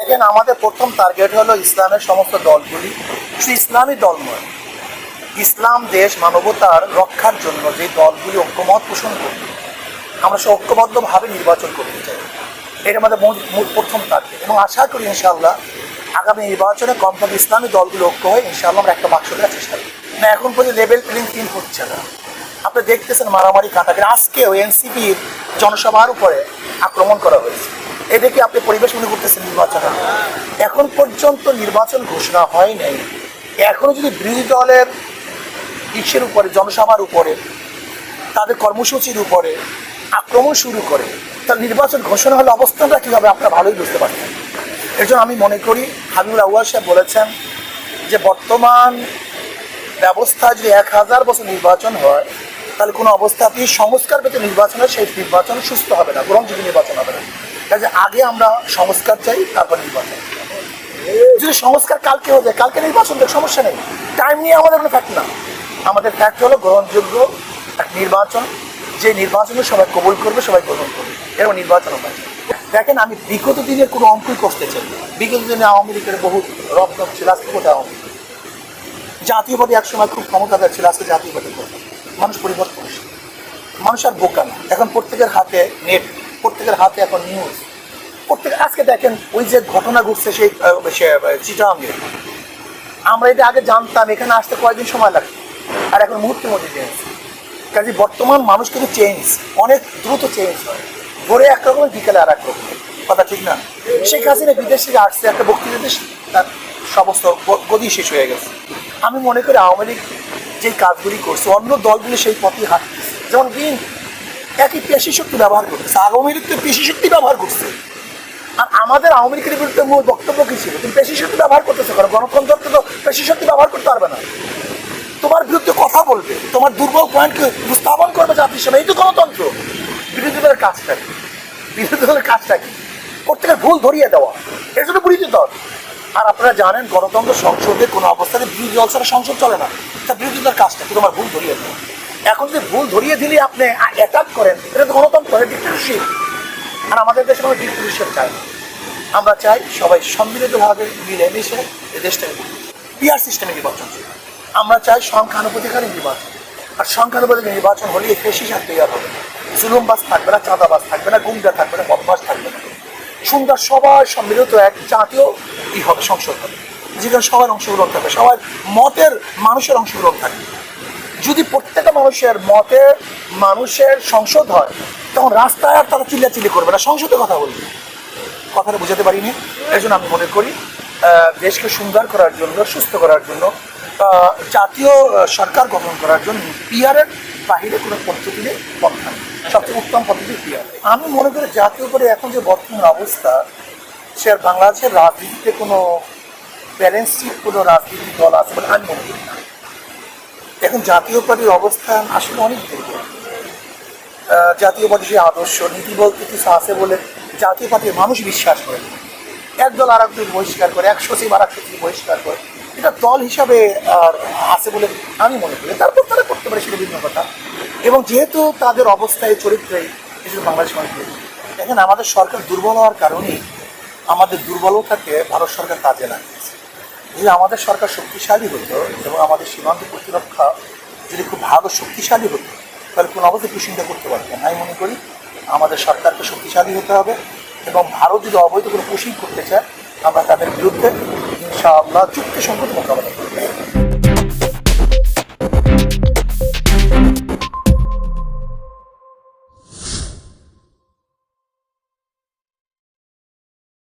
দেখেন, আমাদের প্রথম টার্গেট হলো ইসলামের সমস্ত দলগুলি। শুধু ইসলামী দল নয়, ইসলাম দেশ মানবতার রক্ষার জন্য যে দলগুলি ঐক্যমত পোষণ করবে আমরা সে ঐক্যবদ্ধভাবে নির্বাচন করতে চাই। এটা আমাদের মূল- প্রথম টার্গেট এবং আশা করি ইনশাআল্লাহ আগামী নির্বাচনে কমপক্ষে ইসলামী দলগুলো ঐক্য হয়ে ইনশাআল্লাহ আমরা একটা বাক্স দেওয়ার চেষ্টা করি না, এখন পর্যন্ত লেভেল প্লেইং ফিল্ড হচ্ছে না। আপনি দেখতেছেন মারামারি কাটাকাটি। আজকেও এনসিপির জনসভার উপরে আক্রমণ করা হয়েছে। এদেরকে আপনি পরিবেশ মনে করতেছেন নির্বাচন। এখন পর্যন্ত নির্বাচন ঘোষণা হয় নাই। এখনও যদি বিরোধী দলের ইসের উপরে, জনসভার উপরে, তাদের কর্মসূচির উপরে আক্রমণ শুরু করে তার নির্বাচন ঘোষণা হলে অবস্থানটা কী হবে আপনারা ভালোই বুঝতে পারছেন? এর জন্য আমি মনে করি, হাবিবুল আউয়াল সাহেব বলেছেন যে বর্তমান ব্যবস্থা যদি এক হাজার বছর নির্বাচন হয়, তাহলে কোনো অবস্থাতেই সংস্কার পেতে নির্বাচন হয় সেই নির্বাচন সুস্থ হবে না, গ্রহণযোগ্য নির্বাচন হবে না। কাজে আগে আমরা সংস্কার চাই, তারপর নির্বাচন। যদি সংস্কার কালকে হয়ে যায়, কালকে নির্বাচন দেখ সমস্যা নেই। টাইম নিয়ে আমাদের কোনো ফ্যাক্ট না। আমাদের ফ্যাক্ট হলো গ্রহণযোগ্য এক নির্বাচন। যে নির্বাচনে সবাই কবুল করবে, সবাই গ্রহণ করবে। এরকম নির্বাচন হয় দেখেন, আমি বিগত দিনের কোনো অঙ্কই করতে চাই। বিগত দিনে আওয়ামী লীগের বহু রব ছিল, আজকে কোথায় আওয়ামী? জাতীয়বাদী একসময় খুব ক্ষমতাদার ছিল, আজকে কোথায় মানুষ পরিবর্তন। মানুষ আর বোকা না। এখন প্রত্যেকের হাতে নেট প্রত্যেকের হাতে এখন নিউজ প্রত্যেক আজকে দেখেন, ওই যে ঘটনা ঘটছে সেই চিটাঙ্গে। আমরা এটা আগে জানতাম, এখানে আসতে কয়েকদিন সময় লাগতো। আর এখন মুহূর্তের মধ্যে চেঞ্জ কাজে বর্তমান মানুষ কিন্তু চেঞ্জ অনেক দ্রুত চেঞ্জ হয়। ভোরে এক রকমের বিকেলে আর এক রকমের কথা ঠিক না? শেখ হাসিনা বিদেশ থেকে আসছে, একটা বক্তৃতাতে তার সমস্ত গদি শেষ হয়ে গেছে। আমি মনে করি আওয়ামী লীগ যে কাজগুলি করছে, অন্য দলগুলি সেই পথে হাঁটতেছে। যেমন বিন একই পেশি শক্তি ব্যবহার করতেছে। আওয়ামী লীগ তো পেশি শক্তি ব্যবহার করছে। আর আমাদের আওয়ামী লীগের বিরুদ্ধে মূল বক্তব্য কি ছিল? তুমি পেশি শক্তি ব্যবহার করতেছো কারণ গণতন্ত্র তো পেশি শক্তি ব্যবহার করতে পারবে না। তোমার বিরুদ্ধে কথা বলবে। তোমার দুর্বল পয়েন্টকে উপস্থাপন করবে জাতির সামনে এই তো গণতন্ত্র। বিরোধী দলের কাজটা কি? বিরোধী দলের কাজটা কি? প্রত্যেকের ভুল ধরিয়ে দেওয়া। এর জন্য বিরোধী দল। আর আপনারা জানেন, গণতন্ত্র সংসদে কোনো অবস্থাতে বিরোধী দল ছাড়া সংসদ চলে না। তা বিরোধী দলের কাজটা কি? তোমার ভুল ধরিয়ে দেওয়া। এখন যদি ভুল ধরিয়ে দিলে আপনি অ্যাটাক করেন, এটা তো গণতন্ত্র, এটা ডিক্টেটরশিপ আর আমাদের দেশে কোনো ডিক্টেটরশিপ চাই না আমরা চাই সবাই সম্মিলিতভাবে মিলেমিশে এই দেশটাকে পিআর সিস্টেমে নির্বাচন আমরা চাই সংখ্যানুপাতিকারী নির্বাচন। আর সংখ্যানুপাতিক নির্বাচন হলে বেশি সার তৈরি হবে। জুলুমবাস থাকবে না, চাঁদাবাস থাকবে না, গুন্ডা থাকবে না, বদমাস থাকবে না। সুন্দর সবাই সম্মিলিত এক জাতীয় ই হবে সংসদ হবে। যেখানে সবার অংশগ্রহণ থাকবে, সবার মতের মানুষের অংশগ্রহণ থাকবে। যদি প্রত্যেকটা মানুষের মতের মানুষের সংসদ হয়, তখন রাস্তায় আর তারা চিল্লাচিল্লি করবে না। সংসদে কথা বলবে কথাটা বুঝাতে পারিনি। এই জন্য আমি মনে করি দেশকে সুন্দর করার জন্য, সুস্থ করার জন্য জাতীয় সরকার গঠন করার জন্য পিয়ারের বাহিরে কোনো পদ্ধতি নেই পন্থা সবচেয়ে উত্তম পদ্ধতি পিয়ার আমি মনে করি জাতীয় করে এখন যে বর্তমান অবস্থা, সে আর বাংলাদেশের রাজনীতিতে কোনো ব্যালেন্সিক কোনো রাজনীতিক দল আছে বলে আমি মনে করি না। এখন জাতীয় পার্টির অবস্থান আসলে অনেক দুর্বল জাতীয় পার্টির যে আদর্শ নীতি বলতে কিছু আছে বলে জাতীয় পার্টির মানুষ বিশ্বাস করে না। এক দল আর এক দল বহিষ্কার করে, এক সচিব আর এক সচিব বহিষ্কার করে এটা দল হিসাবে আর আছে বলে আমি মনে করি তারপর তারা করতে পারে সেটা বিভিন্ন কথা এবং যেহেতু তাদের অবস্থায় চরিত্রে এসব বাংলাদেশ মানুষ দেখে। দেখেন, আমাদের সরকার দুর্বল হওয়ার কারণেই আমাদের দুর্বলতাকে ভারত সরকার কাজে লাগিয়েছে যদি আমাদের সরকার শক্তিশালী হতো এবং আমাদের সীমান্ত প্রতিরক্ষা যদি খুব ভালো শক্তিশালী হতো, তাহলে কোনো অবস্থায় কুচিন্তা করতে পারতেন আমি মনে করি আমাদের সরকারকে শক্তিশালী হতে হবে এবং ভারত যদি অবৈধ কোনো পুশিং করতে চায়, আমরা তাদের বিরুদ্ধে ইনশাআল্লাহ চুক্তি সংকট মোকাবেলা করব।